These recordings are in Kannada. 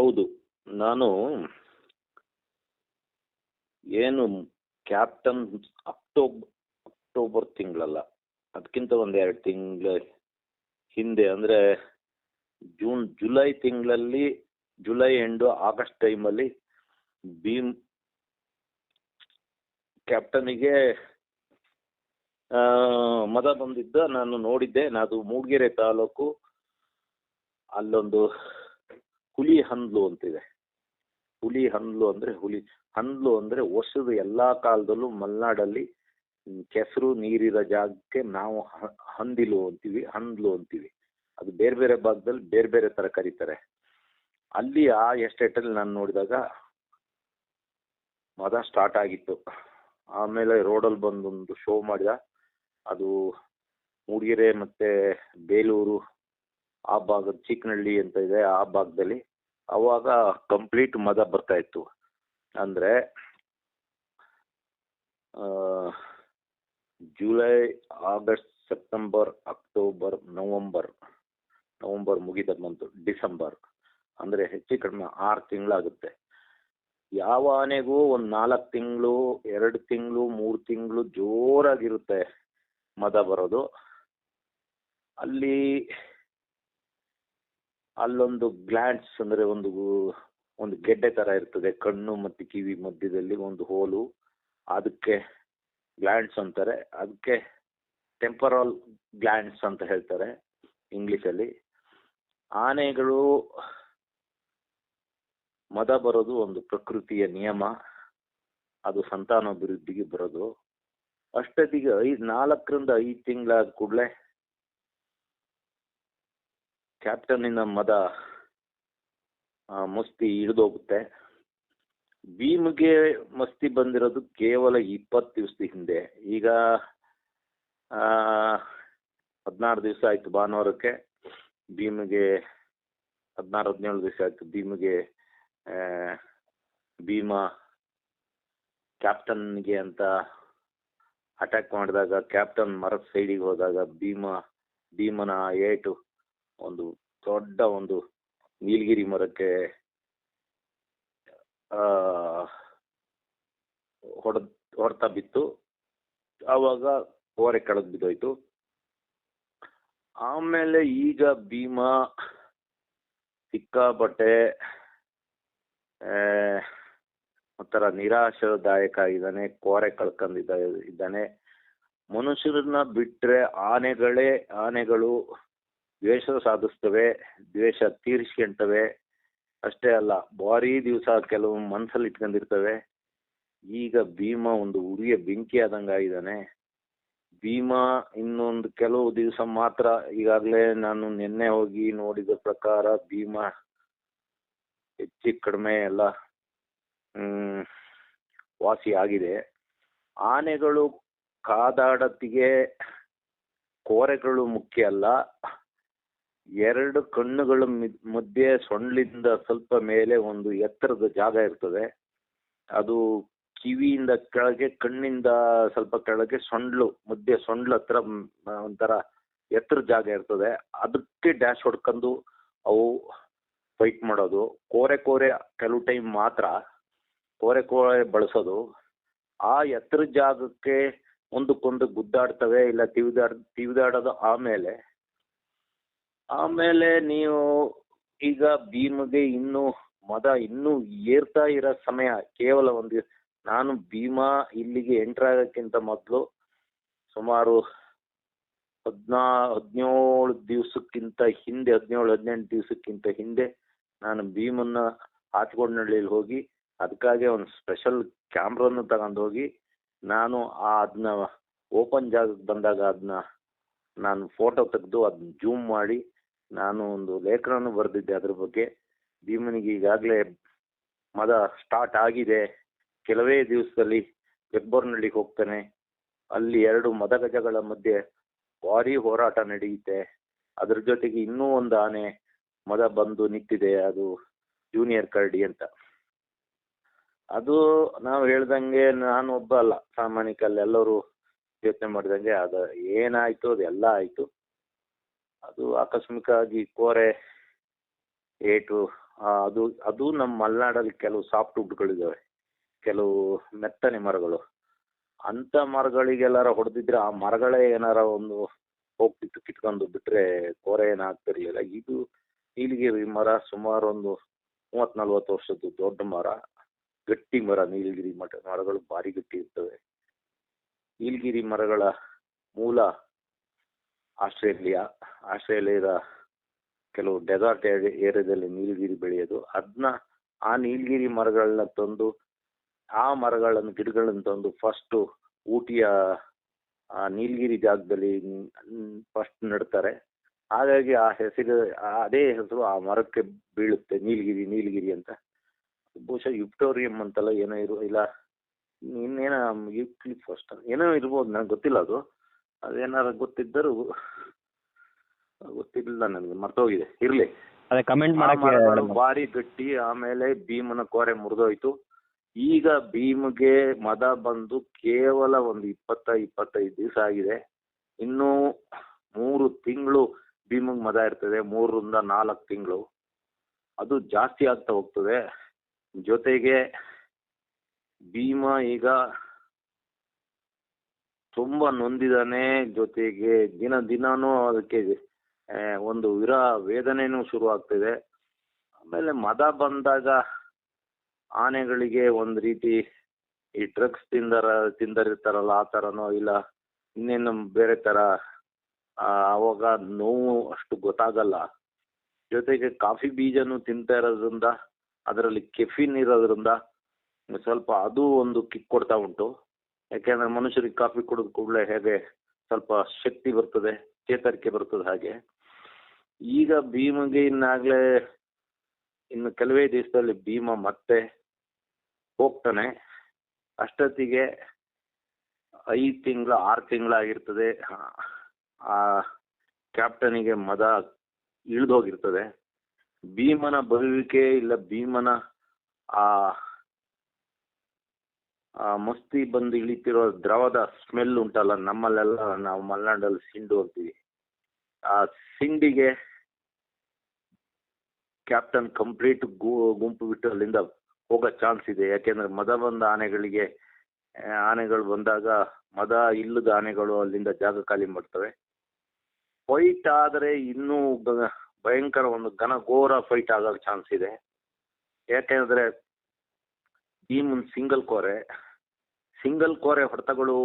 ಹೌದು. ನಾನು ಏನು ಕ್ಯಾಪ್ಟನ್ ಅಕ್ಟೋಬರ್ ಅಕ್ಟೋಬರ್ ತಿಂಗಳಲ್ಲ. ಅದಕ್ಕಿಂತ ಒಂದು ಎರಡು ತಿಂಗಳ ಹಿಂದೆ, ಅಂದರೆ ಜೂನ್ ಜುಲೈ ತಿಂಗಳಲ್ಲಿ ಜುಲೈ ಎಂಡು ಆಗಸ್ಟ್ ಟೈಮಲ್ಲಿ ಭೀಮ್ ಕ್ಯಾಪ್ಟನಿಗೆ ಮದ ಬಂದಿದ್ದ. ನಾನು ನೋಡಿದ್ದೆ. ನಾನು ಮೂಡಿಗೆರೆ ತಾಲೂಕು. ಅಲ್ಲೊಂದು ಹುಲಿ ಹಂದ್ಲು ಅಂತಿದೆ. ಹುಲಿ ಹಂದ್ಲು ಅಂದ್ರೆ ಹುಲಿ, ಹಂದ್ಲು ಅಂದ್ರೆ ವರ್ಷದ ಎಲ್ಲಾ ಕಾಲದಲ್ಲೂ ಮಲೆನಾಡಲ್ಲಿ ಕೆಸರು ನೀರಿರೋ ಜಾಗಕ್ಕೆ ನಾವು ಹಂದಿಲು ಅಂತೀವಿ, ಹಂದ್ಲು ಅಂತೀವಿ. ಅದು ಬೇರೆ ಬೇರೆ ಭಾಗದಲ್ಲಿ ಬೇರೆ ಬೇರೆ ತರ ಕರೀತಾರೆ. ಅಲ್ಲಿ ಆ ಎಸ್ಟೇಟಲ್ಲಿ ನಾನು ನೋಡಿದಾಗ ಮದ ಸ್ಟಾರ್ಟ್ ಆಗಿತ್ತು. ಆಮೇಲೆ ರೋಡಲ್ಲಿ ಬಂದು ಒಂದು ಶೋ ಮಾಡಿದ. ಅದು ಮೂಡಿಗೆರೆ ಮತ್ತೆ ಬೇಲೂರು ಆ ಭಾಗದ ಚಿಕ್ಕನಹಳ್ಳಿ ಅಂತ ಇದೆ ಆ ಭಾಗದಲ್ಲಿ. ಅವಾಗ ಕಂಪ್ಲೀಟ್ ಮದ ಬರ್ತಾ ಇತ್ತು. ಅಂದ್ರೆ July August September October November November ಮುಗಿದ ಬಂತು ಡಿಸೆಂಬರ್ ಅಂದ್ರೆ ಹೆಚ್ಚು ಕಡಿಮೆ ಆರು ತಿಂಗಳಾಗುತ್ತೆ. ಯಾವ ಆನೆಗೂ ಒಂದು ನಾಲ್ಕು ತಿಂಗಳು, ಎರಡು ತಿಂಗಳು, ಮೂರು ತಿಂಗಳು ಜೋರಾಗಿರುತ್ತೆ ಮದ ಬರೋದು. ಅಲ್ಲಿ ಅಲ್ಲೊಂದು ಗ್ಲ್ಯಾಂಡ್ಸ್ ಅಂದ್ರೆ ಒಂದು ಒಂದು ಗೆಡ್ಡೆ ತರ ಇರ್ತದೆ. ಕಣ್ಣು ಮತ್ತು ಕಿವಿ ಮಧ್ಯದಲ್ಲಿ ಒಂದು ಹೋಲು. ಅದಕ್ಕೆ ಗ್ಲ್ಯಾಂಡ್ಸ್ ಅಂತಾರೆ. ಅದಕ್ಕೆ ಟೆಂಪರಲ್ ಗ್ಲ್ಯಾಂಡ್ಸ್ ಅಂತ ಹೇಳ್ತಾರೆ ಇಂಗ್ಲಿಷಲ್ಲಿ. ಆನೆಗಳು ಮದ ಬರೋದು ಒಂದು ಪ್ರಕೃತಿಯ ನಿಯಮ. ಅದು ಸಂತಾನಾಭಿವೃದ್ಧಿಗೆ ಬರೋದು. ಅಷ್ಟೊತ್ತಿಗೆ ಐದು ನಾಲ್ಕರಿಂದ ಐದು ತಿಂಗಳಾದ ಕೂಡಲೇ ಕ್ಯಾಪ್ಟನ್ನಿನ ಮದ ಮಸ್ತಿ ಹಿಡಿದೋಗುತ್ತೆ ಭೀಮ್ಗೆ ಮಸ್ತಿ ಬಂದಿರೋದು ಕೇವಲ ಇಪ್ಪತ್ತು ದಿವಸದ ಹಿಂದೆ. ಈಗ ಹದಿನಾರು ದಿವಸ ಆಯ್ತು ಭಾನುವಾರಕ್ಕೆ. ಭೀಮ್ಗೆ ಹದಿನಾರು, ಹದಿನೇಳು ದಿವಸ ಆಯ್ತು. ಭೀಮ್ಗೆ ಭೀಮ ಕ್ಯಾಪ್ಟನ್ಗೆ ಅಂತ ಅಟ್ಯಾಕ್ ಮಾಡಿದಾಗ, ಕ್ಯಾಪ್ಟನ್ ಮರದ ಸೈಡಿಗೆ ಹೋದಾಗ ಭೀಮ, ಭೀಮನ ಏಟು ಒಂದು ದೊಡ್ಡ ಒಂದು ನೀಲಗಿರಿ ಮರಕ್ಕೆ ಆ, ಹೊಡೆದ್ ಹೊಡೆತ ಬಿತ್ತು. ಆವಾಗ ಓರೆ ಕೆಳಗೆ ಬಿದ್ದೋಯ್ತು. ಆಮೇಲೆ ಈಗ ಭೀಮ ಸಿಕ್ಕಾಪಟ್ಟೆ ಒಂಥರ ನಿರಾಶದಾಯಕ ಇದ್ದಾನೆ ಕೋರೆ ಕಳ್ಕೊಂಡಿದ್ದ ಇದ್ದಾನೆ. ಮನುಷ್ಯರನ್ನ ಬಿಟ್ರೆ ಆನೆಗಳೇ ಆನೆಗಳು ದ್ವೇಷ ಸಾಧಿಸ್ತವೆ, ದ್ವೇಷ ತೀರಿಸ್ಕೊಂತವೆ. ಅಷ್ಟೇ ಅಲ್ಲ, ಭಾರಿ ದಿವಸ ಕೆಲವು ಮನ್ಸಲ್ಲಿ ಇಟ್ಕೊಂಡಿರ್ತವೆ. ಈಗ ಭೀಮ ಒಂದು ಉರಿಯ ಬೆಂಕಿ ಆದಂಗ ಆಗಿದ್ದಾನೆ. ಭೀಮ ಇನ್ನೊಂದು ಕೆಲವು ದಿವಸ ಮಾತ್ರ ಈಗಾಗಲೇ ನಾನು ನಿನ್ನೆ ಹೋಗಿ ನೋಡಿದ ಪ್ರಕಾರ ಭೀಮ ಹೆಚ್ಚು ಕಡಿಮೆ ಎಲ್ಲ ವಾಸಿ ಆಗಿದೆ. ಆನೆಗಳು ಕಾದಾಡತಿಗೆ, ಕೋರೆಗಳು ಮುಖ್ಯ ಅಲ್ಲ. ಎರಡು ಕಣ್ಣುಗಳ ಮಧ್ಯೆ ಸೊಂಡ್ಲಿಂದ ಸ್ವಲ್ಪ ಮೇಲೆ ಒಂದು ಎತ್ತರದ ಜಾಗ ಇರ್ತದೆ. ಅದು ಕಿವಿಯಿಂದ ಕೆಳಗೆ, ಕಣ್ಣಿಂದ ಸ್ವಲ್ಪ ಕೆಳಗೆ ಸೊಂಡ್ಲು, ಮಧ್ಯೆ ಸೊಂಡ್ಲು ಹತ್ರ ಒಂಥರ ಎತ್ತರ ಜಾಗ ಇರ್ತದೆ. ಅದಕ್ಕೆ ಡ್ಯಾಶ್ ಹೊಡ್ಕೊಂಡು ಅವು ಫೈಟ್ ಮಾಡೋದು. ಕೋರೆ ಕೋರೆ ಕೆಲವು ಟೈಮ್ ಮಾತ್ರ ಕೋರೆ ಕೋರೆ ಬಳಸೋದು. ಆ ಎತ್ತರ ಜಾಗಕ್ಕೆ ಒಂದಕ್ಕೊಂದು ಗುದ್ದಾಡ್ತವೆ ಇಲ್ಲ ತಿವಿದಾಡ್ ತಿವಿದಾಡೋದು ಆಮೇಲೆ ಆಮೇಲೆ ನೀವು ಈಗ ಭೀಮಗೆ ಇನ್ನು ಮದ ಇನ್ನೂ ಏರ್ತಾ ಇರೋ ಸಮಯ ಕೇವಲ ಒಂದು ನಾನು ಭೀಮಾ ಇಲ್ಲಿಗೆ ಎಂಟರ್ ಆಗೋಕ್ಕಿಂತ ಮೊದಲು ಸುಮಾರು ಹದಿನಾ ಹದಿನೇಳು ದಿವಸಕ್ಕಿಂತ ಹಿಂದೆ ಹದಿನೇಳು ಹದಿನೆಂಟು ದಿವಸಕ್ಕಿಂತ ಹಿಂದೆ ನಾನು ಭೀಮನ್ನ ಆತ್ಕೊಂಡಳ್ಳಿಯಲ್ಲಿ ಹೋಗಿ ಅದಕ್ಕಾಗಿ ಒಂದು ಸ್ಪೆಷಲ್ ಕ್ಯಾಮ್ರನ್ನು ತಗೊಂಡು ಹೋಗಿ ನಾನು ಅದನ್ನ ಓಪನ್ ಜಾಗಕ್ಕೆ ಬಂದಾಗ ಅದನ್ನ ನಾನು ಫೋಟೋ ತೆಗೆದು ಅದನ್ನ ಜೂಮ್ ಮಾಡಿ ನಾನು ಒಂದು ಲೇಖನವನ್ನು ಬರೆದಿದ್ದೆ ಅದ್ರ ಬಗ್ಗೆ. ಭೀಮನಿಗೆ ಈಗಾಗಲೇ ಮದ ಸ್ಟಾರ್ಟ್ ಆಗಿದೆ. ಕೆಲವೇ ದಿವಸದಲ್ಲಿ ಹೆಬ್ಬರ್ನಳ್ಳಿಗೆ ಹೋಗ್ತಾನೆ. ಅಲ್ಲಿ ಎರಡು ಮದಗಜಗಳ ಮಧ್ಯೆ ಭಾರಿ ಹೋರಾಟ ನಡೆಯುತ್ತೆ. ಅದ್ರ ಜೊತೆಗೆ ಇನ್ನೂ ಒಂದು ಆನೆ ಮದ ಬಂದು ನಿಂತಿದೆ, ಅದು ಜೂನಿಯರ್ ಕರಡಿ ಅಂತ. ಅದು ನಾವು ಹೇಳ್ದಂಗೆ ನಾನು ಒಬ್ಬ ಅಲ್ಲ, ಸಾಮಾನ್ಯಕ್ಕೆ ಎಲ್ಲರೂ ಯೋಚನೆ ಮಾಡಿದಂಗೆ ಅದು ಏನಾಯ್ತು, ಅದೆಲ್ಲ ಆಯ್ತು. ಅದು ಆಕಸ್ಮಿಕವಾಗಿ ಕೋರೆ ಏಟು ಅದು ಅದು ನಮ್ಮ ಮಲೆನಾಡಲ್ಲಿ ಕೆಲವು ಸಾಫ್ಟ್ ವುಡ್ಗಳಿದ್ದಾವೆ ಕೆಲವು ಮೆತ್ತನೆ ಮರಗಳು. ಅಂತ ಮರಗಳಿಗೆಲ್ಲಾರ ಹೊಡೆದಿದ್ರೆ ಆ ಮರಗಳೇ ಏನಾರ ಒಂದು ಹೋಗ್ತಿತ್ತು ಕಿಟ್ಕೊಂಡು ಬಿಟ್ರೆ ಕೋರೆ ಏನು ಆಗ್ತಿರ್ಲಿಲ್ಲ. ಇದು ನೀಲಗಿರಿ ಮರ ಸುಮಾರು ಒಂದು ಮೂವತ್ ನಲ್ವತ್ತು ವರ್ಷದ್ದು ದೊಡ್ಡ ಮರ. ಗಟ್ಟಿ ಮರ, ನೀಲಗಿರಿ ಮಠ ಮರಗಳು ಭಾರಿ ಗಟ್ಟಿ ಇರ್ತವೆ. ನೀಲಗಿರಿ ಮರಗಳ ಮೂಲ ಆಸ್ಟ್ರೇಲಿಯಾ, ಆಸ್ಟ್ರೇಲಿಯಾದ ಕೆಲವು ಡೆಸಾರ್ಟ್ ಏರಿಯಾದಲ್ಲಿ ನೀಲಗಿರಿ ಬೆಳೆಯೋದು. ಅದನ್ನ ಆ ನೀಲಗಿರಿ ಮರಗಳನ್ನ ತಂದು, ಆ ಮರಗಳನ್ನು, ಗಿಡಗಳನ್ನು ತಂದು ಫಸ್ಟು ಊಟಿಯ, ಆ ನೀಲಗಿರಿ ಜಾಗದಲ್ಲಿ ಫಸ್ಟ್ ನೆಡ್ತಾರೆ. ಹಾಗಾಗಿ ಆ ಹೆಸರು, ಅದೇ ಹೆಸರು ಆ ಮರಕ್ಕೆ ಬೀಳುತ್ತೆ, ನೀಲಗಿರಿ ನೀಲಗಿರಿ ಅಂತ. ಬಹುಶಃ ಯುಪ್ಟೋರಿಯಂ ಅಂತಲ್ಲ ಏನೋ ಇರು ಇಲ್ಲ, ಇನ್ನೇನೋ ಯುಕ್ಲಿಪ್ ಫಸ್ಟ್ ಏನೋ ಇರ್ಬೋದು ನನಗೆ ಗೊತ್ತಿಲ್ಲ ಅದು. ಅದೇನಾರ ಗೊತ್ತಿದ್ದರೂ ಗೊತ್ತಿಲ್ಲ ನನಗೆ ಮರ್ತೋಗಿದೆ. ಇರ್ಲಿ. ಅದೇ ಕಮೆಂಟ್ ಮಾಡಕ್ಕೆ ಭಾರಿ ಗಟ್ಟಿ ಆಮೇಲೆ ಭೀಮನ ಕೋರೆ ಮುರಿದೋಯ್ತು. ಈಗ ಭೀಮ್ಗೆ ಮದ ಬಂದು ಕೇವಲ ಒಂದು ಇಪ್ಪತ್ತ ಇಪ್ಪತ್ತೈದು ದಿವಸ ಆಗಿದೆ. ಇನ್ನು ಮೂರು ತಿಂಗಳು ಭೀಮಗ್ ಮದ ಇರ್ತದೆ. ಮೂರರಿಂದ ನಾಲ್ಕು ತಿಂಗಳು. ಅದು ಜಾಸ್ತಿ ಆಗ್ತಾ ಹೋಗ್ತದೆ. ಜೊತೆಗೆ ಭೀಮ ಈಗ ತುಂಬಾ ನೊಂದಿದಾನೆ ಜೊತೆಗೆ ದಿನ ದಿನಾನೂ ಅದಕ್ಕೆ ಒಂದು ವಿರ ವೇದನೆನು ಶುರು ಆಗ್ತಿದೆ ಆಮೇಲೆ ಮದ ಬಂದಾಗ ಆನೆಗಳಿಗೆ ಒಂದು ರೀತಿ ಈ ಡ್ರಗ್ಸ್ ತಿಂದರ, ತಿಂದರಿರ್ತಾರಲ್ಲ ಆ ಥರನೋ ಇಲ್ಲ ಇನ್ನೇನು ಬೇರೆ ಥರ ಆವಾಗ ನೋವು ಅಷ್ಟು ಗೊತ್ತಾಗಲ್ಲ. ಜೊತೆಗೆ ಕಾಫಿ ಬೀಜನೂ ತಿಂತಾ ಇರೋದ್ರಿಂದ, ಅದರಲ್ಲಿ ಕೆಫಿನ್ ಇರೋದ್ರಿಂದ, ಸ್ವಲ್ಪ ಅದು ಒಂದು ಕಿಕ್ ಕೊಡ್ತಾ ಉಂಟು. ಯಾಕೆಂದ್ರೆ ಮನುಷ್ಯರಿಗೆ ಕಾಫಿ ಕುಡಿದ ಕೂಡಲೇ ಹೇಗೆ ಸ್ವಲ್ಪ ಶಕ್ತಿ ಬರ್ತದೆ, ಚೇತರಿಕೆ ಬರ್ತದೆ ಹಾಗೆ. ಈಗ ಭೀಮಗೆ ಇನ್ನಾಗಲೇ ಇನ್ನು ಕೆಲವೇ ದಿವಸದಲ್ಲಿ ಭೀಮ ಮತ್ತೆ ಹೋಗ್ತಾನೆ. ಅಷ್ಟೊತ್ತಿಗೆ ಐದು ತಿಂಗಳ, ಆರು ತಿಂಗಳಾಗಿರ್ತದೆ ಆ ಕ್ಯಾಪ್ಟನಿಗೆ ಮದ ಇಳಿದೋಗಿರ್ತದೆ. ಭೀಮನ ಬರುವಿಕೆ ಇಲ್ಲ, ಭೀಮನ ಆ ಮಸ್ತಿ ಬಂದು ಇಳಿತಿರೋ ದ್ರವದ ಸ್ಮೆಲ್ ಉಂಟಲ್ಲ, ನಮ್ಮಲ್ಲೆಲ್ಲ ನಾವು ಮಲೆನಾಡಲ್ಲಿ ಸಿಂಡು ಅಂತೀವಿ. ಆ ಸಿಂಡಿಗೆ ಕ್ಯಾಪ್ಟನ್ ಕಂಪ್ಲೀಟ್ ಗುಂಪು ಬಿಟ್ಟು ಅಲ್ಲಿಂದ ಹೋಗೋ ಚಾನ್ಸ್ ಇದೆ. ಯಾಕೆಂದ್ರೆ ಮದ ಬಂದ ಆನೆಗಳಿಗೆ ಆನೆಗಳು ಬಂದಾಗ ಮದ ಇಲ್ಲದ ಆನೆಗಳು ಅಲ್ಲಿಂದ ಜಾಗ ಖಾಲಿ ಮಾಡ್ತವೆ. ಫೈಟ್ ಆದರೆ ಇನ್ನೂ ಭಯಂಕರ ಒಂದು ಘನ ಘೋರ ಫೈಟ್ ಆಗೋ ಚಾನ್ಸ್ ಇದೆ. ಯಾಕೆಂದ್ರೆ ಭೀಮನ್ ಸಿಂಗಲ್ ಕೋರೆ ಸಿಂಗಲ್ ಕೋರೆ ಹೊಡೆತಗಳು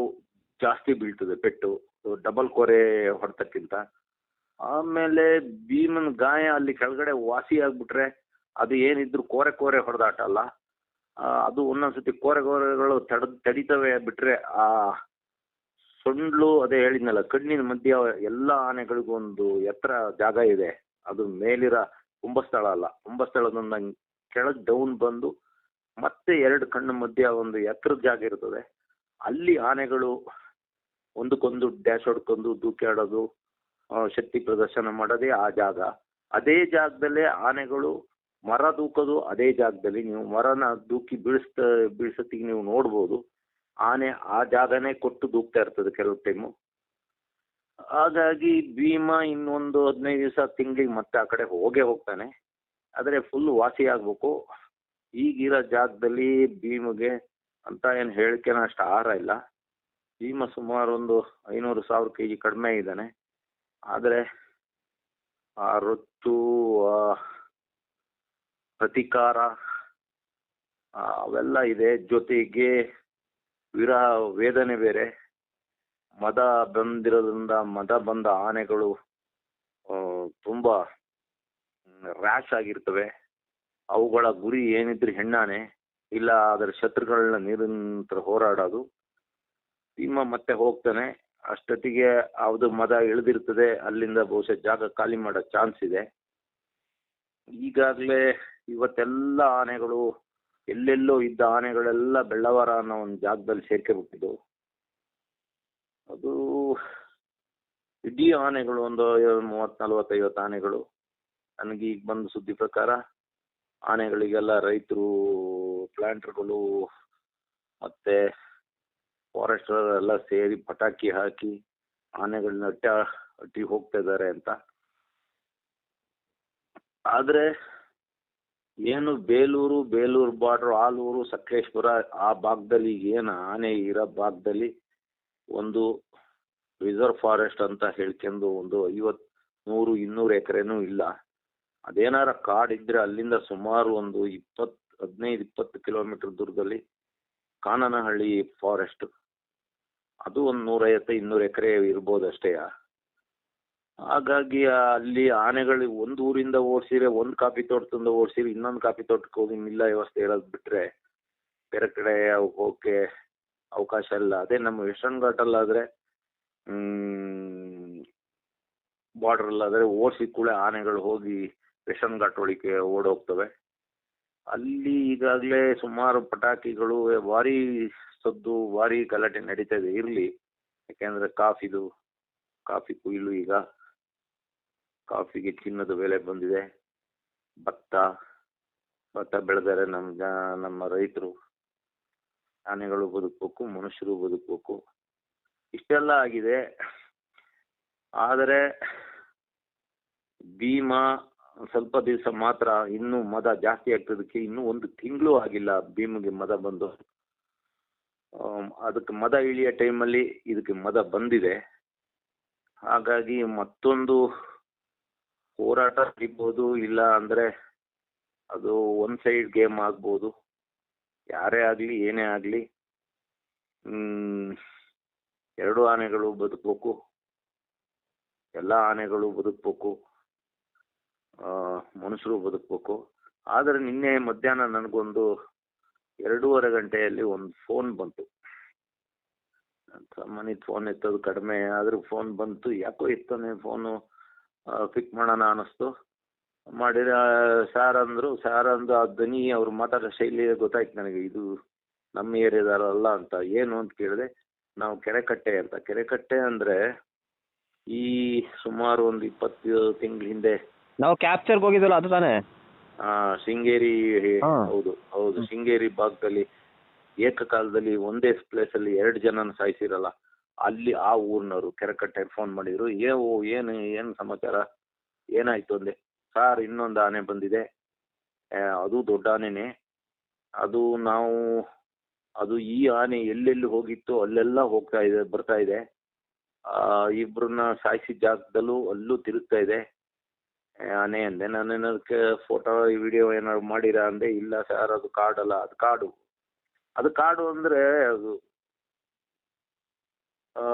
ಜಾಸ್ತಿ ಬೀಳ್ತದೆ ಪೆಟ್ಟು. ಡಬಲ್ ಕೋರೆ ಹೊಡೆತಕ್ಕಿಂತ. ಆಮೇಲೆ ಭೀಮನ್ ಗಾಯ ಅಲ್ಲಿ ಕೆಳಗಡೆ ವಾಸಿ ಆಗ್ಬಿಟ್ರೆ ಅದು ಏನಿದ್ರು ಕೋರೆ ಕೋರೆ ಹೊಡೆದಾಟ ಅಲ್ಲ. ಅದು ಒಂದೊಂದ್ಸತಿ ಕೋರೆ ಕೋರೆಗಳು ತಡ ತಡಿತವೆ ಬಿಟ್ರೆ ಆ ಸೊಂಡ್ಲು, ಅದೇ ಹೇಳಿದ್ನಲ್ಲ, ಕಣ್ಣಿನ ಮಧ್ಯ ಎಲ್ಲ ಆನೆಗಳಿಗೂ ಒಂದು ಎತ್ತರ ಜಾಗ ಇದೆ. ಅದು ಮೇಲಿರ ಕುಂಭಸ್ಥಳ ಅಲ್ಲ. ಕುಂಭಸ್ಥಳದಿಂದ ಕೆಳಗೆ ಡೌನ್ ಬಂದು ಮತ್ತೆ ಎರಡು ಕಣ್ಣು ಮಧ್ಯ ಒಂದು ಎತ್ತರದ ಜಾಗ ಇರ್ತದೆ. ಅಲ್ಲಿ ಆನೆಗಳು ಒಂದಕ್ಕೊಂದು ಡ್ಯಾಶ್ ಹೊಡ್ಕೊಂಡು ದೂಕಾಡೋದು ಆ, ಶಕ್ತಿ ಪ್ರದರ್ಶನ ಮಾಡೋದೇ ಆ ಜಾಗ. ಅದೇ ಜಾಗದಲ್ಲೇ ಆನೆಗಳು ಮರ ದೂಕೋದು ಅದೇ ಜಾಗದಲ್ಲಿ. ನೀವು ಮರನ ದೂಕಿ ಬೀಳಿಸ್ತ ಬೀಳ್ಸತ್ತಿಗೆ ನೀವು ನೋಡ್ಬೋದು. ಆನೆ ಆ ಜಾಗನೇ ಕೊಟ್ಟು ದೂಕ್ತಾ ಇರ್ತದೆ ಕೆಲವು ಟೈಮು ಹಾಗಾಗಿ ಭೀಮ ಇನ್ನೊಂದು ಹದಿನೈದು ದಿವಸ ತಿಂಗಳಿಗೆ ಮತ್ತೆ ಆ ಕಡೆ ಹೋಗೇ ಹೋಗ್ತಾನೆ. ಆದರೆ ಫುಲ್ ವಾಸಿ ಆಗ್ಬೇಕು ಈಗಿರೋ ಜಾಗದಲ್ಲಿ ಭೀಮಗೆ ಅಂತ ಏನು ಹೇಳಿಕೆನ ಅಷ್ಟು ಆಹಾರ ಇಲ್ಲ. ಭೀಮ ಸುಮಾರು ಒಂದು ಐನೂರು ಸಾವಿರ ಕೆ ಕಡಿಮೆ ಇದ್ದಾನೆ. ಆದರೆ ಆ ರೊಚ್ಚು ಪ್ರತಿಕಾರ ಅವೆಲ್ಲ ಇದೆ. ಜೊತೆಗೆ ವಿರಹ, ವೇದನೆ ಬೇರೆ. ಮದ ಬಂದಿರೋದ್ರಿಂದ ಮದ ಬಂದ ಆನೆಗಳು ತುಂಬಾ ರ್ಯಾಶ್ ಆಗಿರ್ತವೆ. ಅವುಗಳ ಗುರಿ ಏನಿದ್ರೆ ಹೆಣ್ಣಾನೆ, ಇಲ್ಲ ಅದರ ಶತ್ರುಗಳನ್ನ ನಿರಂತರ ಹೋರಾಡೋದು. ಸಿಂಹ ಮತ್ತೆ ಹೋಗ್ತಾನೆ, ಅಷ್ಟೊತ್ತಿಗೆ ಅದು ಮದ ಇಳಿದಿರ್ತದೆ, ಅಲ್ಲಿಂದ ಬಹುಶಃ ಜಾಗ ಖಾಲಿ ಮಾಡೋ ಚಾನ್ಸ್ ಇದೆ. ಈಗಾಗಲೇ ಇವತ್ತೆಲ್ಲ ಆನೆಗಳು, ಎಲ್ಲೆಲ್ಲೋ ಇದ್ದ ಆನೆಗಳೆಲ್ಲ ಬೆಳ್ಳವಾರ ಅನ್ನೋ ಒಂದು ಜಾಗದಲ್ಲಿ ಸೇರ್ಕೊಂಡ್ಬಿಟ್ಟಿದ್ದು ಅದು ಇಡೀ ಆನೆಗಳು, ಒಂದು ಮೂವತ್ ನಲ್ವತ್ತು ಐವತ್ತು ಆನೆಗಳು. ನನಗೆ ಈಗ ಬಂದ ಸುದ್ದಿ ಪ್ರಕಾರ ಆನೆಗಳಿಗೆಲ್ಲ ರೈತರು ಪ್ಲಾಂಟರ್ಗಳು ಮತ್ತೆ ಫಾರೆಸ್ಟರ್ ಎಲ್ಲ ಸೇರಿ ಪಟಾಕಿ ಹಾಕಿ ಆನೆಗಳನ್ನ ಅಟ್ಟ ಅಟ್ಟಿ ಹೋಗ್ತಾ ಇದ್ದಾರೆ ಅಂತ. ಆದ್ರೆ ಏನು ಬೇಲೂರು ಬೇಲೂರು ಬಾರ್ಡರ್, ಆಲೂರು, ಸಕಲೇಶ್ಪುರ ಆ ಭಾಗದಲ್ಲಿ ಏನು ಆನೆ ಇರೋ ಭಾಗದಲ್ಲಿ ಒಂದು ರಿಸರ್ವ್ ಫಾರೆಸ್ಟ್ ಅಂತ ಹೇಳ್ಕೊಂಡು ಒಂದು ಐವತ್ತು ನೂರು ಇನ್ನೂರು ಎಕರೆನೂ ಇಲ್ಲ. ಅದೇನಾರ ಕಾಡಿದ್ರೆ ಅಲ್ಲಿಂದ ಸುಮಾರು ಒಂದು ಇಪ್ಪತ್ತು, ಹದಿನೈದು, ಇಪ್ಪತ್ತು ಕಿಲೋಮೀಟರ್ ದೂರದಲ್ಲಿ ಕಾನನಹಳ್ಳಿ ಫಾರೆಸ್ಟ್ ಅದು ಒಂದು ನೂರೈವತ್ತು, ಇನ್ನೂರು ಎಕರೆ ಇರ್ಬೋದು ಅಷ್ಟೇ. ಹಾಗಾಗಿ ಅಲ್ಲಿ ಆನೆಗಳು ಒಂದು ಊರಿಂದ ಓಡಿಸಿದ್ರೆ ಒಂದು ಕಾಫಿ ತೋಟದಿಂದ ಓಡಿಸಿದ್ರೆ ಇನ್ನೊಂದು ಕಾಫಿ ತೋಟಕ್ಕೆ ಹೋಗಿ ನಿಲ್ಲ ವ್ಯವಸ್ಥೆ ಇರೋದು ಬಿಟ್ರೆ ಬೇರೆ ಕಡೆ ಹೋಗಕ್ಕೆ ಅವಕಾಶ ಇಲ್ಲ. ಅದೇ ನಮ್ಮ ವೆಸ್ಟರ್ನ್ ಘಾಟಲ್ಲಾದರೆ ಬಾರ್ಡ್ರಲ್ಲಾದರೆ ಓಡಿಸಿ ಕೂಡ ಆನೆಗಳು ಹೋಗಿ ವೆಸ್ಟರ್ನ್ ಘಾಟ್ ಒಳಗೆ ಓಡೋಗ್ತವೆ. ಅಲ್ಲಿ ಈಗಾಗಲೇ ಸುಮಾರು ಪಟಾಕಿಗಳು, ಭಾರಿ ಸದ್ದು, ಭಾರಿ ಗಲಾಟೆ ನಡೀತಾ ಇದೆ. ಇರಲಿ, ಯಾಕೆಂದರೆ ಕಾಫಿದು, ಕಾಫಿ ಕುಯ್ಲು ಈಗ. ಕಾಫಿಗೆ ಚಿನ್ನದ ಬೆಲೆ ಬಂದಿದೆ. ಭತ್ತ ಭತ್ತ ಬೆಳೆದರೆ ನಮ್ಮ ಜ, ನಮ್ಮ ರೈತರು ಆನೆಗಳು ಬದುಕಬೇಕು, ಮನುಷ್ಯರು ಬದುಕಬೇಕು. ಇಷ್ಟೆಲ್ಲ ಆಗಿದೆ. ಆದರೆ, ಭೀಮಾ ಸ್ವಲ್ಪ ದಿವಸ ಮಾತ್ರ ಇನ್ನೂ ಮದ ಜಾಸ್ತಿ ಆಗ್ತದಕ್ಕೆ ಇನ್ನೂ ಒಂದು ತಿಂಗಳು ಆಗಿಲ್ಲ ಭೀಮಿಗೆ ಮದ ಬಂದು. ಅದಕ್ಕೆ ಮದ ಇಳಿಯೋ ಟೈಮಲ್ಲಿ ಇದಕ್ಕೆ ಮದ ಬಂದಿದೆ. ಹಾಗಾಗಿ ಮತ್ತೊಂದು ಹೋರಾಟ ಸಿಗ್ಬೋದು ಇಲ್ಲ ಅಂದರೆ ಅದು ಒನ್ ಸೈಡ್ ಗೇಮ್ ಆಗ್ಬೋದು. ಯಾರೇ ಆಗಲಿ, ಏನೇ ಆಗಲಿ ಎರಡು ಆನೆಗಳು ಬದುಕಬೇಕು. ಎಲ್ಲ ಆನೆಗಳು ಬದುಕಬೇಕು. ಮನುಷ್ಯರು ಬದುಕಬೇಕು. ಆದರೆ ನಿನ್ನೆ ಮಧ್ಯಾಹ್ನ ನನಗೊಂದು ಎರಡೂವರೆ ಗಂಟೆಯಲ್ಲಿ ಒಂದು ಫೋನ್ ಬಂತು. ಸಾಮಾನ್ಯ ಫೋನ್ ಎತ್ತೋದು ಕಡಿಮೆ, ಆದರೂ ಫೋನ್ ಬಂತು. ಯಾಕೋ ಎತ್ತಾನೆ ಫೋನು ಪಿಕ್ ಮಾಡೋಣ ಅನ್ನಿಸ್ತು. ಮಾಡಿದ ಸಾರ್ ಅಂದರು ಸಾರ್ ಅಂದು, ಆ ಧ್ವನಿ ಅವ್ರು ಮಾತಾಡೋ ಶೈಲಿ ಗೊತ್ತಾಯ್ತು ನನಗೆ. ಇದು ನಮ್ಮ ಏರಿಯಾದಲ್ಲ ಅಂತ. ಏನು ಅಂತ ಕೇಳಿದೆ. ನಾವು ಕೆರೆಕಟ್ಟೆ ಅಂತ. ಕೆರೆಕಟ್ಟೆ ಅಂದರೆ ಈ ಸುಮಾರು ಒಂದು ಇಪ್ಪತ್ತು ತಿಂಗಳ ಹಿಂದೆ ನಾವು ಕ್ಯಾಪ್ಚರ್ಗೆ ಹೋಗಿದ್ವಲ್ಲ ಅದು ತಾನೇ? ಆ, ಶೃಂಗೇರಿ ಹಾ. ಹೌದು ಹೌದು ಶೃಂಗೇರಿ ಭಾಗದಲ್ಲಿ ಏಕಕಾಲದಲ್ಲಿ ಒಂದೇ ಪ್ಲೇಸ್ ಅಲ್ಲಿ ಎರಡು ಜನನ ಸಾಯಿಸಿರಲ್ಲ ಅಲ್ಲಿ ಆ ಊರ್ನವರು ಕೆರೆಕಟ್ಟೆ ಫೋನ್ ಮಾಡಿದ್ರು ಏ ಓ ಏನು ಏನು ಸಮಾಚಾರ? ಏನಾಯ್ತು ಅಂದೆ? ಸರ್ ಇನ್ನೊಂದು ಆನೆ ಬಂದಿದೆ. ಆ, ಅದು ದೊಡ್ಡ ಆನೆನೇ. ಅದು ನಾವು ಅದು ಈ ಆನೆ ಎಲ್ಲೆಲ್ಲಿ ಹೋಗಿತ್ತು ಅಲ್ಲೆಲ್ಲ ಹೋಗ್ತಾ ಇದೆ ಬರ್ತಾ ಇದೆ. ಆ, ಇಬ್ರನ್ನ ಸಾಯಿಸಿದ ಜಾಗದಲ್ಲೂ ಅಲ್ಲೂ ತಿರುಗ್ತಾ ಇದೆ. ಆನೆ ಅಂದೆ ನಾನು ಅದಕ್ಕೆ ಫೋಟೋ ವಿಡಿಯೋ ಏನಾದ್ರು ಮಾಡಿರಾ? ಅಂದೆ ಇಲ್ಲ ಸರ್ ಅದು ಕಾಡಲ್ಲ ಅದು ಕಾಡು. ಅದು ಕಾಡು ಅಂದ್ರೆ ಅದು ಆ,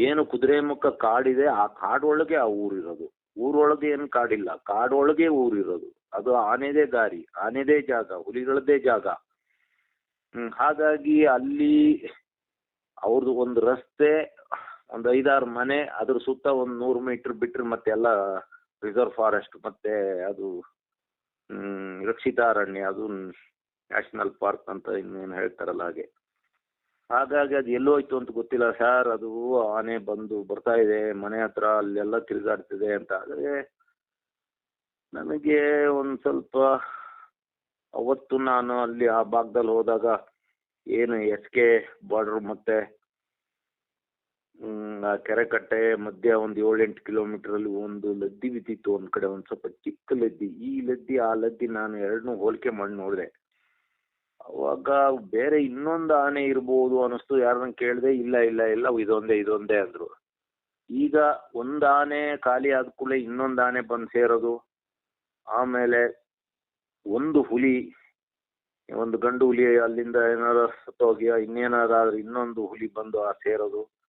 ಏನು ಕುದುರೆಮುಖ ಕಾಡಿದೆ ಆ ಕಾಡೊಳಗೆ ಆ ಊರಿರೋದು ಊರೊಳಗೆ ಏನು ಕಾಡಿಲ್ಲ ಕಾಡೊಳಗೆ ಊರಿರೋದು ಅದು ಆನೆದೇ ದಾರಿ ಆನೆದೇ ಜಾಗ ಹುಲಿಗಳದ್ದೇ ಜಾಗ. ಹ್ಮ್, ಹಾಗಾಗಿ ಅಲ್ಲಿ ಅವ್ರದ್ದು ಒಂದು ರಸ್ತೆ ಒಂದು ಐದಾರು ಮನೆ, ಅದ್ರ ಸುತ್ತ ಒಂದು ನೂರು ಮೀಟ್ರ್ ಬಿಟ್ಟರೆ ಮತ್ತೆಲ್ಲ ರಿಸರ್ವ್ ಫಾರೆಸ್ಟ್ ಮತ್ತೆ ಅದು ರಕ್ಷಿತ ಅರಣ್ಯ, ಅದು ನ್ಯಾಷನಲ್ ಪಾರ್ಕ್ ಅಂತ ಇನ್ನೇನು ಹೇಳ್ತಾರಲ್ಲ ಹಾಗೆ. ಹಾಗಾಗಿ ಅದು ಎಲ್ಲೋಯ್ತು ಅಂತ ಗೊತ್ತಿಲ್ಲ. ಸರ್ ಅದು ಆನೆ ಬಂದು ಬರ್ತಾ ಇದೆ, ಮನೆ ಹತ್ರ ಅಲ್ಲೆಲ್ಲ ತಿರುಗಾಡ್ತಿದೆ ಅಂತ. ಆದರೆ ನನಗೆ ಒಂದು ಸ್ವಲ್ಪ ಅವತ್ತು ನಾನು ಅಲ್ಲಿ ಆ ಭಾಗದಲ್ಲಿ ಹೋದಾಗ ಏನು ಎಸ್ ಕೆ ಬಾರ್ಡರ್ ಮತ್ತೆ ಆ ಕೆರೆಕಟ್ಟೆ ಮಧ್ಯ ಒಂದು ಏಳೆಂಟು ಕಿಲೋಮೀಟರಲ್ಲಿ ಒಂದು ಲದ್ದಿ ಬಿದ್ದಿತ್ತು, ಒಂದು ಕಡೆ ಒಂದು ಸ್ವಲ್ಪ ಚಿಕ್ಕ ಲದ್ದಿ. ಈ ಲದ್ದಿ, ಆ ಲದ್ದಿ ನಾನು ಎರಡನ್ನೂ ಹೋಲಿಕೆ ಮಾಡಿ ನೋಡಿದೆ. ಅವಾಗ ಬೇರೆ ಇನ್ನೊಂದು ಆನೆ ಇರ್ಬೋದು ಅನ್ನಿಸ್ತು ಯಾರನ್ನ ಕೇಳಿದೆ, ಇಲ್ಲ ಇಲ್ಲ ಇಲ್ಲ, ಇದೊಂದೇ ಇದೊಂದೇ ಅಂದ್ರು. ಈಗ ಒಂದು ಆನೆ ಖಾಲಿ ಆದ ಕೂಡಲೇ ಇನ್ನೊಂದು ಆನೆ ಬಂದು ಸೇರೋದು. ಆಮೇಲೆ ಒಂದು ಹುಲಿ, ಒಂದು ಗಂಡು ಹುಲಿ ಅಲ್ಲಿಂದ ಏನಾರ ಸತ್ತೋಗಿ ಇನ್ನೇನಾದ್ರು ಇನ್ನೊಂದು ಹುಲಿ ಬಂದು ಆ ಸೇರೋದು.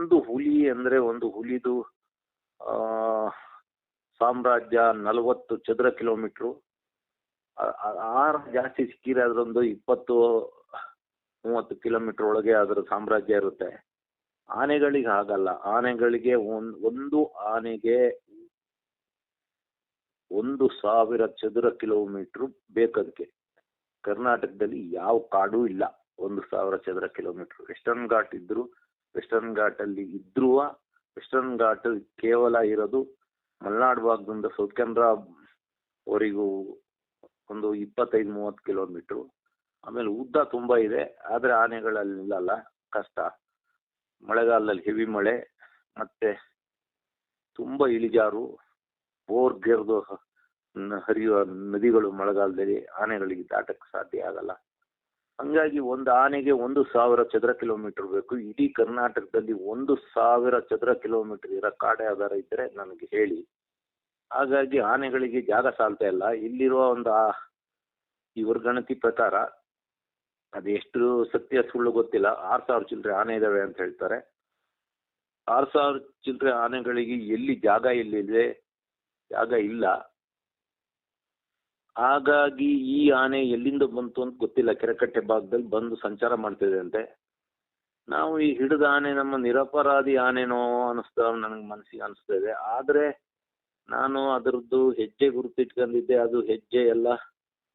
ಒಂದು ಹುಲಿ ಅಂದ್ರೆ ಒಂದು ಹುಲಿದು ಸಾಮ್ರಾಜ್ಯ ನಲವತ್ತು ಚದರ ಕಿಲೋಮೀಟ್ರು. ಆ- ಆ- ಜಾಸ್ತಿ ಸಿಕ್ಕಿದ್ರೆ ಅದರೊಂದು ಇಪ್ಪತ್ತು, ಮೂವತ್ತು ಕಿಲೋಮೀಟರ್ ಒಳಗೆ ಅದರ ಸಾಮ್ರಾಜ್ಯ ಇರುತ್ತೆ. ಆನೆಗಳಿಗೆ ಹಾಗಲ್ಲ. ಆನೆಗಳಿಗೆ ಒಂದು ಆನೆಗೆ ಒಂದು ಸಾವಿರ ಚದರ ಕಿಲೋಮೀಟ್ರು ಬೇಕದಕ್ಕೆ ಕರ್ನಾಟಕದಲ್ಲಿ ಯಾವ ಕಾಡು ಇಲ್ಲ. ಒಂದು ಸಾವಿರ ಚದರ ಕಿಲೋಮೀಟರ್. ವೆಸ್ಟರ್ನ್ ಘಾಟ್ ಇದ್ರು ವೆಸ್ಟರ್ನ್ ಘಾಟಲ್ಲಿ ಇದ್ರೂ ವೆಸ್ಟರ್ನ್ ಘಾಟ್ ಕೇವಲ ಇರೋದು ಮಲ್ನಾಡ್ ಭಾಗದಿಂದ ಸೌತ್ ಕೆನರಾ ವರೆಗೂ ಒಂದು ಇಪ್ಪತ್ತೈದು, ಮೂವತ್ತು ಕಿಲೋಮೀಟ್ರು ಆಮೇಲೆ ಉದ್ದ ತುಂಬ ಇದೆ, ಆದರೆ ಆನೆಗಳಲ್ಲಿ ನಿಲ್ಲಲ್ಲ ಕಷ್ಟ. ಮಳೆಗಾಲದಲ್ಲಿ ಹೆವಿ ಮಳೆ, ಮತ್ತೆ ತುಂಬ ಇಳಿಜಾರು ಬೋರ್ಗೆರ್ದು ನ- ಹರಿಯುವ ನದಿಗಳು ಮಳೆಗಾಲದಲ್ಲಿ ಆನೆಗಳಿಗೆ ದಾಟಕ್ಕೆ ಸಾಧ್ಯ ಆಗಲ್ಲ. ಹಂಗಾಗಿ ಒಂದು ಆನೆಗೆ ಒಂದು ಸಾವಿರ ಚದರ ಕಿಲೋಮೀಟರ್ ಬೇಕು. ಇಡೀ ಕರ್ನಾಟಕದಲ್ಲಿ ಒಂದು ಸಾವಿರ ಚದರ ಕಿಲೋಮೀಟರ್ ಇರೋ ಕಾಡೆ ಆಧಾರ ಇದ್ರೆ ನನಗೆ ಹೇಳಿ. ಹಾಗಾಗಿ ಆನೆಗಳಿಗೆ ಜಾಗ ಸಾಲ್ತಾ ಇಲ್ಲ. ಇಲ್ಲಿರುವ ಒಂದು ಇವ್ರ ಗಣತಿ ಪ್ರಕಾರ ಅದೆಷ್ಟು ಸತ್ಯ ಸುಳ್ಳು ಗೊತ್ತಿಲ್ಲ. ಆರು ಸಾವಿರ ಚಿಲ್ಲರೆ ಆನೆ ಇದಾವೆ ಅಂತ ಹೇಳ್ತಾರೆ. ಆರು ಸಾವಿರ ಚಿಲ್ಲರೆ ಆನೆಗಳಿಗೆ ಎಲ್ಲಿ ಜಾಗ ಎಲ್ಲಿದೆ ಜಾಗ ಇಲ್ಲ. ಹಾಗಾಗಿ ಈ ಆನೆ ಎಲ್ಲಿಂದ ಬಂತು ಅಂತ ಗೊತ್ತಿಲ್ಲ. ಕೆರೆಕಟ್ಟೆ ಭಾಗದಲ್ಲಿ ಬಂದು ಸಂಚಾರ ಮಾಡ್ತಿದೆ ಅಂತೆ. ನಾವು ಈ ಹಿಡಿದ ಆನೆ ನಮ್ಮ ನಿರಪರಾಧಿ ಆನೆನೋ ಅನಿಸ್ತಾ ನನಗೆ ಮನಸ್ಸಿಗೆ ಅನಿಸ್ತಾ ಇದೆ. ಆದರೆ ನಾನು ಅದರದ್ದು ಹೆಜ್ಜೆ ಗುರುತಿಟ್ಕೊಂಡಿದ್ದೆ. ಅದು ಹೆಜ್ಜೆ ಎಲ್ಲ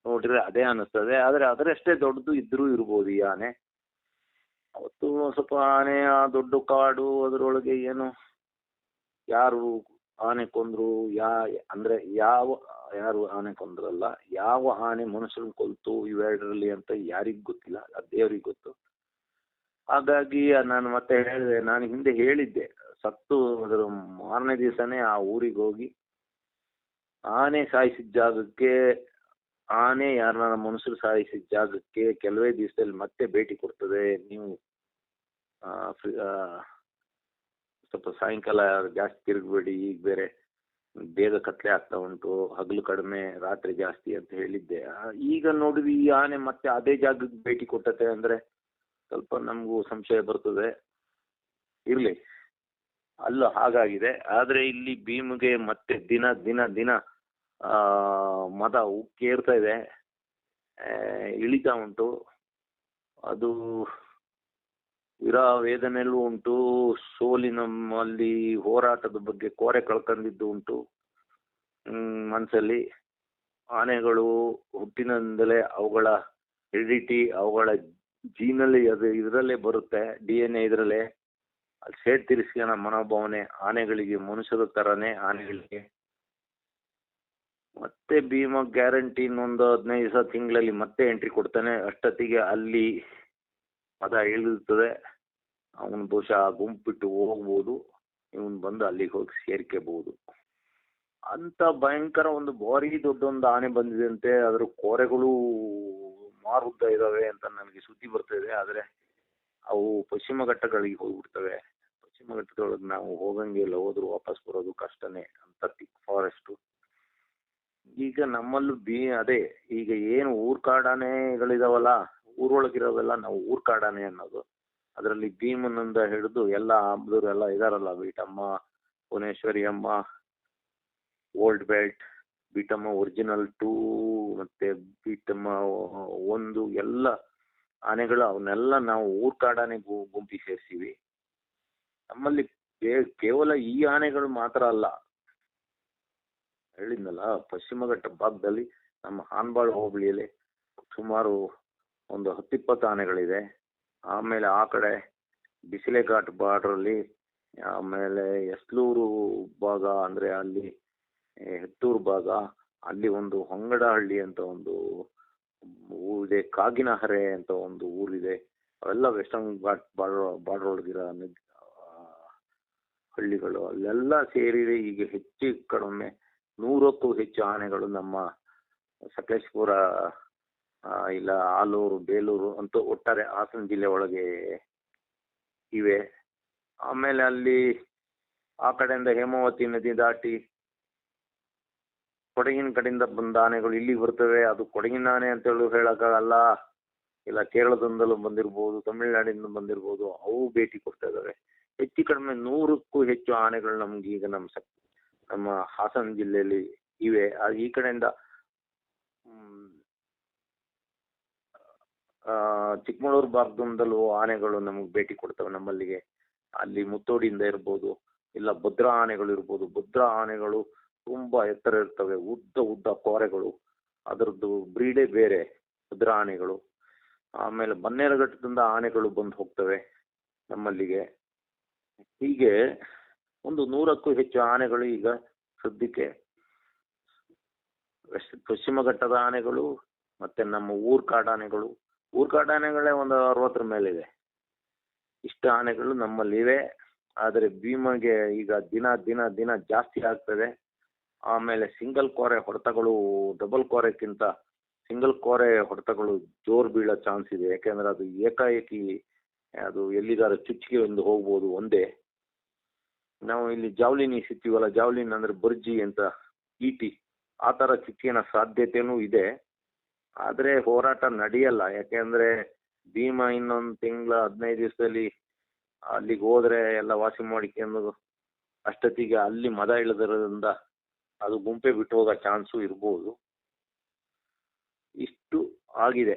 ನೋಡಿದ್ರೆ ಅದೇ ಅನಿಸ್ತದೆ ಆದರೆ ಅದರಷ್ಟೇ ದೊಡ್ಡದು ಇದ್ರೂ ಇರ್ಬೋದು ಈ ಆನೆ. ಅವತ್ತು ಸ್ವಲ್ಪ ಆನೆ, ಆ ದೊಡ್ಡ ಕಾಡು ಅದರೊಳಗೆ ಏನು ಯಾರು ಆನೆ ಕೊಂದ್ರು, ಯಾ, ಅಂದ್ರೆ ಯಾವ, ಯಾರು ಆನೆ ಕೊಂದ್ರಲ್ಲ, ಯಾವ ಆನೆ ಮನುಷ್ಯರನ್ನ ಕೊಲ್ತು ಇವೆರಡರಲ್ಲಿ ಅಂತ ಯಾರಿಗ್ ಗೊತ್ತಿಲ್ಲ, ಆ ದೇವ್ರಿಗೆ ಗೊತ್ತು. ಹಾಗಾಗಿ ನಾನು ಮತ್ತೆ ಹೇಳಿದೆ, ನಾನು ಹಿಂದೆ ಹೇಳಿದ್ದೆ, ಸತ್ತು ಅದರ ಮಾರನೇ ದಿವಸನೇ ಆ ಊರಿಗೆ ಹೋಗಿ ಆನೆ ಸಾಯಿಸಿದ ಜಾಗಕ್ಕೆ, ಆನೆ ಯಾರನ್ನ ಮನುಷ್ಯರು ಸಾಯಿಸಿದ ಜಾಗಕ್ಕೆ ಕೆಲವೇ ದಿವಸದಲ್ಲಿ ಮತ್ತೆ ಭೇಟಿ ಕೊಡ್ತದೆ, ನೀವು ಸ್ವಲ್ಪ ಸಾಯಂಕಾಲ ಜಾಸ್ತಿ ತಿರುಗಬೇಡಿ, ಈಗ ಬೇರೆ ಬೇಗ ಕತ್ಲೆ ಆಗ್ತಾ ಉಂಟು, ಹಗಲು ಕಡಿಮೆ, ರಾತ್ರಿ ಜಾಸ್ತಿ ಅಂತ ಹೇಳಿದ್ದೆ. ಈಗ ನೋಡಿದ್ವಿ, ಈ ಆನೆ ಮತ್ತೆ ಅದೇ ಜಾಗಕ್ಕೆ ಭೇಟಿ ಕೊಟ್ಟತೆ ಅಂದ್ರೆ ಸ್ವಲ್ಪ ನಮಗೂ ಸಂಶಯ ಬರ್ತದೆ. ಇರ್ಲಿ. ಅಲ್ಲ, ಹಾಗಾಗಿದೆ. ಆದ್ರೆ ಇಲ್ಲಿ ಭೀಮ್ಗೆ ಮತ್ತೆ ದಿನ ದಿನ ದಿನ, ಆ, ಮದ ಉಕ್ಕೇರ್ತಾ ಇದೆ. ಇಳಿತಾ ಉಂಟು. ಅದು ವಿರ ವೇದನೆಯಲ್ಲೂ ಉಂಟು ಸೋಲಿನಲ್ಲಿ ಹೋರಾಟದ ಬಗ್ಗೆ ಕೋರೆ ಕಳ್ಕೊಂಡಿದ್ದು ಉಂಟು. ಹ್ಮ್, ಮನ್ಸಲ್ಲಿ ಆನೆಗಳು ಹುಟ್ಟಿನಿಂದಲೇ ಅವುಗಳ ಹೆರಿಡಿಟಿ ಅವುಗಳ ಜೀನಲ್ಲಿ ಅದು ಇದರಲ್ಲೇ ಬರುತ್ತೆ ಡಿ ಎನ್ ಎ ಇದರಲ್ಲೇ. ಸೇಡ್ ತಿರ್ಸ್ಕೋಣ ಮನೋಭಾವನೆ ಆನೆಗಳಿಗೆ ಮನುಷ್ಯರ ಥರನೇ ಆನೆಗಳಿಗೆ. ಮತ್ತೆ ಭೀಮ ಗ್ಯಾರಂಟಿ ಇನ್ನೊಂದು ಹದಿನೈದು ದಿವಸ ತಿಂಗಳಲ್ಲಿ ಮತ್ತೆ ಎಂಟ್ರಿ ಕೊಡ್ತಾನೆ. ಅಷ್ಟೊತ್ತಿಗೆ ಅಲ್ಲಿ ಮದ ಹೇಳಿರ್ತದೆ ಅವನು ಬಹುಶಃ ಗುಂಪು ಬಿಟ್ಟು ಹೋಗ್ಬೋದು, ಇವನು ಬಂದು ಅಲ್ಲಿಗೆ ಹೋಗಿ ಸೇರ್ಕೋಬಹುದು ಅಂತ ಭಯಂಕರ ಒಂದು ಭಾರಿ ದೊಡ್ಡ ಒಂದು ಆನೆ ಬಂದಿದೆ ಅಂತೆ ಅದ್ರ ಕೋರೆಗಳು ಮಾರುದ್ದ ಇದಾವೆ ಅಂತ ನನಗೆ ಸುದ್ದಿ ಬರ್ತಿದೆ ಆದರೆ ಅವು ಪಶ್ಚಿಮ ಘಟ್ಟಗಳಿಗೆ ಹೋಗ್ಬಿಡ್ತವೆ. ಪಶ್ಚಿಮ ಘಟ್ಟದೊಳಗೆ ನಾವು ಹೋಗಂಗೆ ಇಲ್ಲ, ಹೋದ್ರು ವಾಪಸ್ ಬರೋದು ಕಷ್ಟನೇ ಅಂತ ತಿಕ್ ಫಾರೆಸ್ಟು ಈಗ ನಮ್ಮಲ್ಲೂ ಬಿ, ಅದೇ, ಈಗ ಏನು ಊರ್ ಕಾಡಾನೆಗಳಿದಾವಲ್ಲ ಊರೊಳಗಿರೋವೆಲ್ಲ ನಾವು ಊರ್ ಕಾಡಾನೆ ಅನ್ನೋದು. ಅದರಲ್ಲಿ ಭೀಮನಿಂದ ಹಿಡಿದು ಎಲ್ಲ ಹಬ್ಬದವ್ರು ಎಲ್ಲ ಇದಾರಲ್ಲ ಬೀಟಮ್ಮ ಭುವನೇಶ್ವರಿ ಅಮ್ಮ old belt Beetamma original two ಮತ್ತೆ ಬೀಟಮ್ಮ ಒಂದು ಎಲ್ಲ ಆನೆಗಳು ಅವನ್ನೆಲ್ಲ ನಾವು ಊರ್ ಕಾಡಾನೆ ಗುಂಪಿ ಸೇರಿಸಿವಿ. ನಮ್ಮಲ್ಲಿ ಕೇವಲ ಈ ಆನೆಗಳು ಮಾತ್ರ ಅಲ್ಲ. ಹೇಳಿದ್ನಲ್ಲ ಪಶ್ಚಿಮ ಘಟ್ಟ ಭಾಗದಲ್ಲಿ ನಮ್ಮ ಹಾನ್ಬಾಳ್ ಹೋಬಳಿಯಲ್ಲಿ ಸುಮಾರು ಒಂದು ಹತ್ತಿಪ್ಪತ್ತು ಆನೆಗಳಿದೆ. ಆಮೇಲೆ ಆ ಕಡೆ ಬಿಸಿಲೆ ಘಾಟ್ ಬಾರ್ಡ್ರಲ್ಲಿ ಆಮೇಲೆ ಎಸ್ಲೂರು ಭಾಗ ಅಂದ್ರೆ ಅಲ್ಲಿ ಹೆತ್ತೂರು ಭಾಗ, ಅಲ್ಲಿ ಒಂದು ಹೊಂಗಡಹಳ್ಳಿ ಅಂತ ಒಂದು ಊರಿದೆ, ಕಾಗಿನಹರೆ ಅಂತ ಒಂದು ಊರಿದೆ. ಅವೆಲ್ಲ ವೆಸ್ಟರ್ನ್ ಘಾಟ್ ಬಾರ್ಡರ್ ಬಾರ್ಡರ್ ಒಳಗಿರೋ ಹಳ್ಳಿಗಳು. ಅಲ್ಲೆಲ್ಲ ಸೇರಿದೆ ಈಗ ಹೆಚ್ಚು ಕಡಿಮೆ ನೂರಕ್ಕೂ ಹೆಚ್ಚು ಆನೆಗಳು ನಮ್ಮ ಸಕಲೇಶ್ಪುರ ಇಲ್ಲ, ಆಲೂರು, ಬೇಲೂರು ಅಂತ ಒಟ್ಟಾರೆ ಹಾಸನ ಜಿಲ್ಲೆ ಒಳಗೆ ಇವೆ. ಆಮೇಲೆ ಅಲ್ಲಿ ಆ ಕಡೆಯಿಂದ ಹೇಮಾವತಿ ನದಿ ದಾಟಿ ಕೊಡಗಿನ ಕಡೆಯಿಂದ ಬಂದ ಆನೆಗಳು ಇಲ್ಲಿಗೆ ಬರ್ತವೆ. ಅದು ಕೊಡಗಿನ ಆನೆ ಅಂತ ಹೇಳಿ ಹೇಳಕ್ಕಾಗಲ್ಲ. ಇಲ್ಲ, ಕೇರಳದಿಂದಲೂ ಬಂದಿರ್ಬೋದು, ತಮಿಳ್ನಾಡಿಂದ ಬಂದಿರ್ಬೋದು, ಅವು ಭೇಟಿ ಕೊಡ್ತಾ ಇದ್ದಾವೆ ಹೆಚ್ಚು ಕಡಿಮೆ ನೂರಕ್ಕೂ ಹೆಚ್ಚು ಆನೆಗಳು ನಮ್ಗೆ ಈಗ ನಮ್ಮ ಸಕ್ ನಮ್ಮ ಹಾಸನ ಜಿಲ್ಲೆಯಲ್ಲಿ ಇವೆ. ಈ ಕಡೆಯಿಂದ ಚಿಕ್ಕಮಗಳೂರು ಭಾಗದಿಂದಲೂ ಆನೆಗಳು ನಮಗೆ ಭೇಟಿ ಕೊಡ್ತವೆ ನಮ್ಮಲ್ಲಿಗೆ. ಅಲ್ಲಿ ಮುತ್ತೋಡಿಯಿಂದ ಇರ್ಬೋದು, ಇಲ್ಲ ಭದ್ರಾ ಆನೆಗಳು ಇರ್ಬೋದು. ಭದ್ರಾ ಆನೆಗಳು ತುಂಬಾ ಎತ್ತರ ಇರ್ತವೆ, ಉದ್ದ ಉದ್ದ ಕೋರೆಗಳು ಅದರದ್ದು ಬ್ರೀಡೇ ಬೇರೆ, ಭದ್ರಾ ಆನೆಗಳು. ಆಮೇಲೆ ಬನ್ನೇರಘಟ್ಟದಿಂದ ಆನೆಗಳು ಬಂದು ಹೋಗ್ತವೆ ನಮ್ಮಲ್ಲಿಗೆ. ಹೀಗೆ ಒಂದು ನೂರಕ್ಕೂ ಹೆಚ್ಚು ಆನೆಗಳು ಈಗ ಸದ್ಯಕ್ಕೆ. ಪಶ್ಚಿಮ ಘಟ್ಟದ ಆನೆಗಳು, ಮತ್ತೆ ನಮ್ಮ ಊರ್ ಕಾಡಾನೆಗಳು ಊರ್ ಆನೆಗಳೇ ಒಂದು ಅರವತ್ತರ ಮೇಲಿದೆ. ಇಷ್ಟು ಆನೆಗಳು ನಮ್ಮಲ್ಲಿವೆ. ಆದರೆ ಭೀಮಗೆ ಈಗ ದಿನ ದಿನ ದಿನ ಜಾಸ್ತಿ ಆಗ್ತದೆ. ಆಮೇಲೆ ಸಿಂಗಲ್ ಕೋರೆ ಹೊಡೆತಗಳು ಡಬಲ್ ಕೋರೆಕ್ಕಿಂತ ಸಿಂಗಲ್ ಕೋರೆ ಹೊಡೆತಗಳು ಜೋರು ಬೀಳೋ ಚಾನ್ಸ್ ಇದೆ. ಯಾಕೆಂದ್ರೆ ಅದು ಏಕಾಏಕಿ, ಅದು ಎಲ್ಲಿಗಾದ್ರೂ ಚುಚ್ಚಿಗೆ ಒಂದು ಹೋಗ್ಬೋದು ಒಂದೇ. ನಾವು ಇಲ್ಲಿ ಜಾವ್ಲಿನ್ ಸಿಗ್ತೀವಲ್ಲ ಜಾವ್ಲಿನ್ ಅಂದ್ರೆ ಬರ್ಜಿ ಅಂತ ಈಟಿ. ಆ ಥರ ಚುಚ್ಚಿನ ಸಾಧ್ಯತೆಯೂ ಇದೆ. ಆದರೆ ಹೋರಾಟ ನಡೆಯಲ್ಲ. ಯಾಕೆಂದ್ರೆ ಭೀಮ ಇನ್ನೊಂದು ತಿಂಗಳ ಹದಿನೈದು ದಿವಸದಲ್ಲಿ ಅಲ್ಲಿಗೆ ಹೋದ್ರೆ ಎಲ್ಲ ವಾಸಿ ಮಾಡಿಕೊಂಡು ಅಷ್ಟೊತ್ತಿಗೆ ಅಲ್ಲಿ ಮದ ಇಳಿದಿರೋದ್ರಿಂದ ಅದು ಗುಂಪೆ ಬಿಟ್ಟು ಹೋಗೋ ಚಾನ್ಸು ಇರ್ಬೋದು. ಇಷ್ಟು ಆಗಿದೆ.